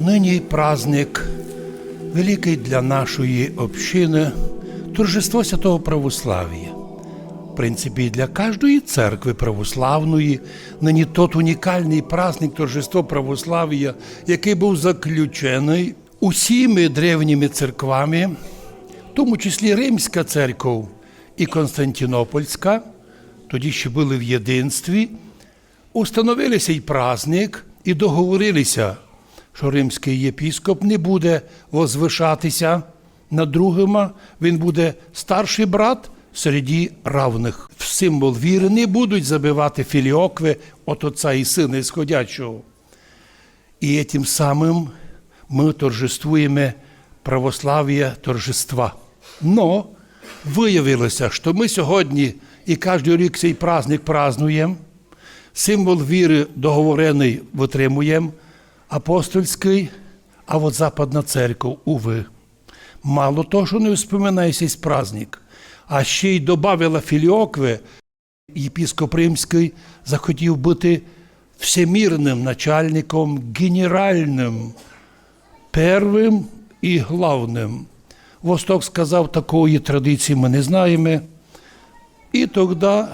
Нині праздник великий для нашої общини, торжество святого православ'я. В принципі, для кожної церкви православної нині тот унікальний праздник торжество православ'я, який був заключений усіми древніми церквами, в тому числі Римська церква і Константинопольська, тоді ще були в єдинстві, установили цей праздник і договорилися, що римський єпіскоп не буде возвишатися над другими, він буде старший брат серед равних. В символ віри не будуть забивати філіокви от отця і сина ісходячого. І тим самим ми торжествуємо православ'я торжества. Но виявилося, що ми сьогодні і кожен рік цей праздник празднуємо, символ віри договорений витримуємо, апостольський, а от Западна церква, уви. Мало того, що не вспоминає цей праздник, а ще й додавила філіокви, єпіскоп Римський захотів бути всемірним начальником, генеральним, первим і главним. Восток сказав, такої традиції ми не знаємо. І тоді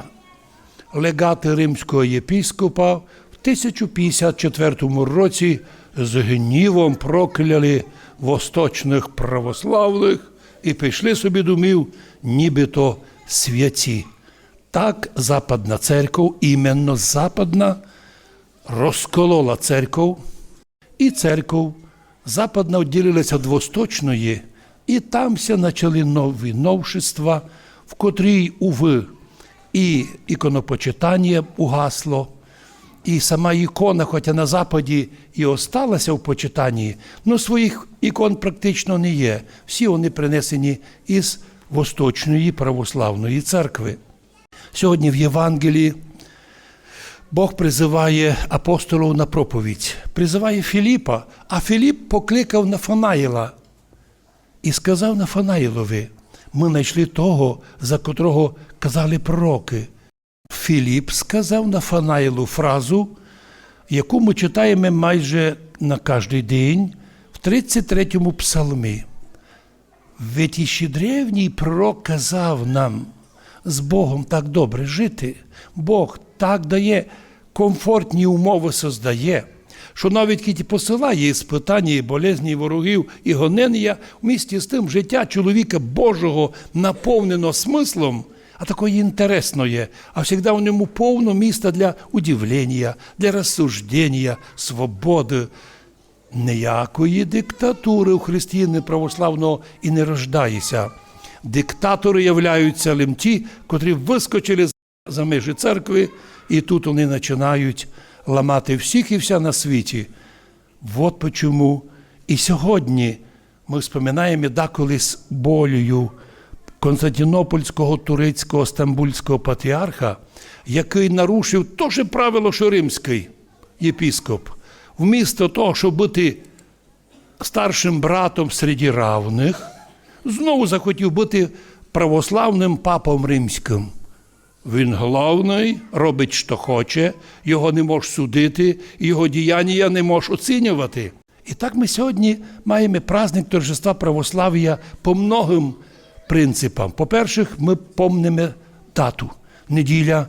легати римського єпіскопа 1054 році з гнівом прокляли восточних православних і пішли собі домів, нібито святі. Так Западна церква, іменно Западна, розколола церкву, і церква Западна відділилася від Восточної, і тамся почали нові новшества, в котрій, уви, і іконопочитання угасло, і сама ікона, хоча на Западі і осталася в почитанні, але своїх ікон практично не є. Всі вони принесені із Восточної православної церкви. Сьогодні в Євангелії Бог призиває апостолів на проповідь, призиває Філіпа, а Філіп покликав Нафанаїла і сказав Нафанаїлові, ми знайшли того, за котрого казали пророки. Філіп сказав Нафанаїлу фразу, яку ми читаємо майже на кожний день в 33-му псалмі. Ведь іще древній пророк казав нам з Богом так добре жити. Бог так дає комфортні умови создає, що навіть кіті посилає іспитання, і болезні, і ворогів, і гонення, в місті з тим життя чоловіка Божого наповнено смислом, а такої інтересної, а завжди в ньому повно міста для удивлення, для розсуждення, свободи. Ніякої диктатури у християни православного і не рождається. Диктатори являються лим ті, котрі вискочили за межі церкви, і тут вони починають ламати всіх і вся на світі. От почому і сьогодні ми вспоминаємо деколи з болею Константинопольського, турецького, стамбульського патріарха, який нарушив те же правило, що римський єпіскоп. Вмісто того, щоб бути старшим братом серед равних, знову захотів бути православним папом римським. Він головний, робить, що хоче, його не можеш судити, його діяння не можеш оцінювати. І так ми сьогодні маємо праздник торжества православ'я по многим принципам. По-перше, ми помнимо дату неділя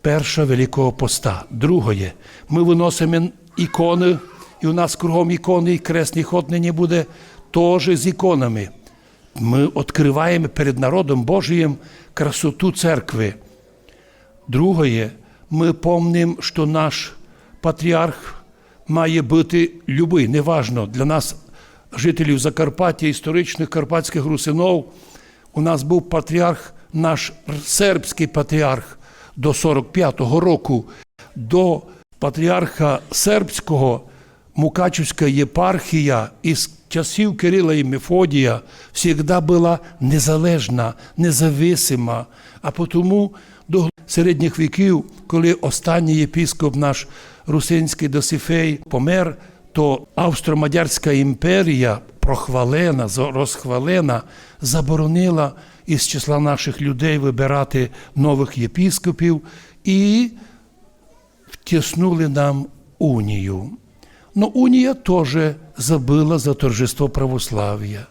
перша Великого Поста. Друге, ми виносимо ікони, і у нас кругом ікони, і кресний ход нині буде теж з іконами. Ми відкриваємо перед народом Божиїм красоту церкви. Друге, ми помним, що наш патріарх має бути любий, неважно для нас, жителів Закарпаття, історичних карпатських русинов. У нас був патріарх, наш сербський патріарх до 45-го року, до патріарха сербського Мукачівська єпархія із часів Кирила і Мефодія завжди була незалежна, независима. А тому до середніх віків, коли останній єпіскоп наш Русинський Досифей помер, то Австро-Мадярська імперія прохвалена, розхвалена, заборонила із числа наших людей вибирати нових єпіскопів і втиснули нам унію. Но унія теж забила за торжество православ'я.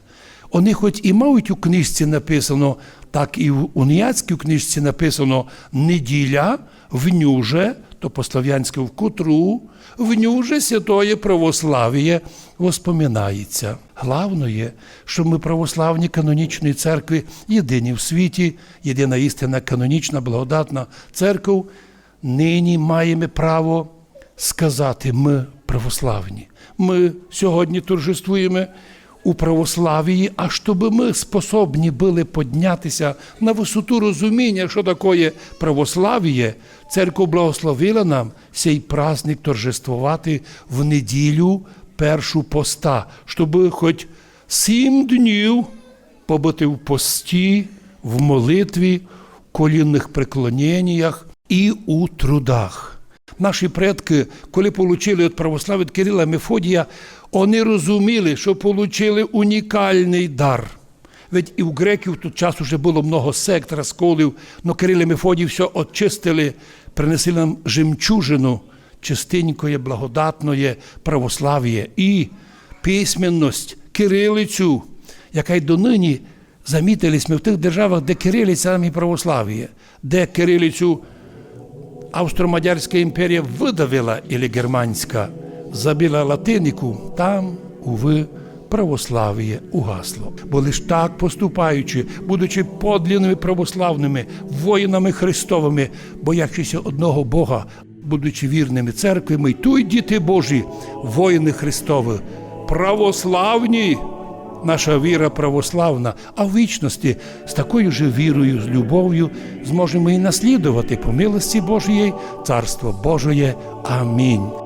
Вони хоч і мають у книжці написано, так і в уніяцькій книжці написано неділя, внюже, то по-слов'янськи в котру, внюже святоє православ'я воспоминається. Главно є, що ми православні канонічної церкви єдині в світі, єдина істинна канонічна благодатна церква, нині маємо право сказати, ми православні. Ми сьогодні торжествуємо у православії, а щоб ми способні були піднятися на висоту розуміння, що таке православ'я, церква благословила нам цей праздник торжествувати в неділю першу поста, щоб хоч сім днів побути в пості, в молитві, в колінних преклоненнях і у трудах. Наші предки, коли отримали від православ'я Кирила Мефодія, вони розуміли, що отримали унікальний дар. Ведь і у греків тут час вже було много сект, розколів, но Кирил і Мефодій все очистили, принесли нам жемчужину чистенької, благодатної православ'я і письменність, кирилицю, яка й донині замітились ми в тих державах, де кирилиця там і православ'я, де кирилицю Австро-Мадярська імперія видавила, или германська, забила латинику, там, уви, православ'я угасло. Бо лиш так поступаючи, будучи подлинними православними, воїнами Христовими, боячися одного Бога, будучи вірними церкви, ми й діти Божі, воїни Христові, православні наша віра православна, а в вічності з такою же вірою, з любов'ю зможемо і наслідувати по милості Божої Царство Божоє. Амінь.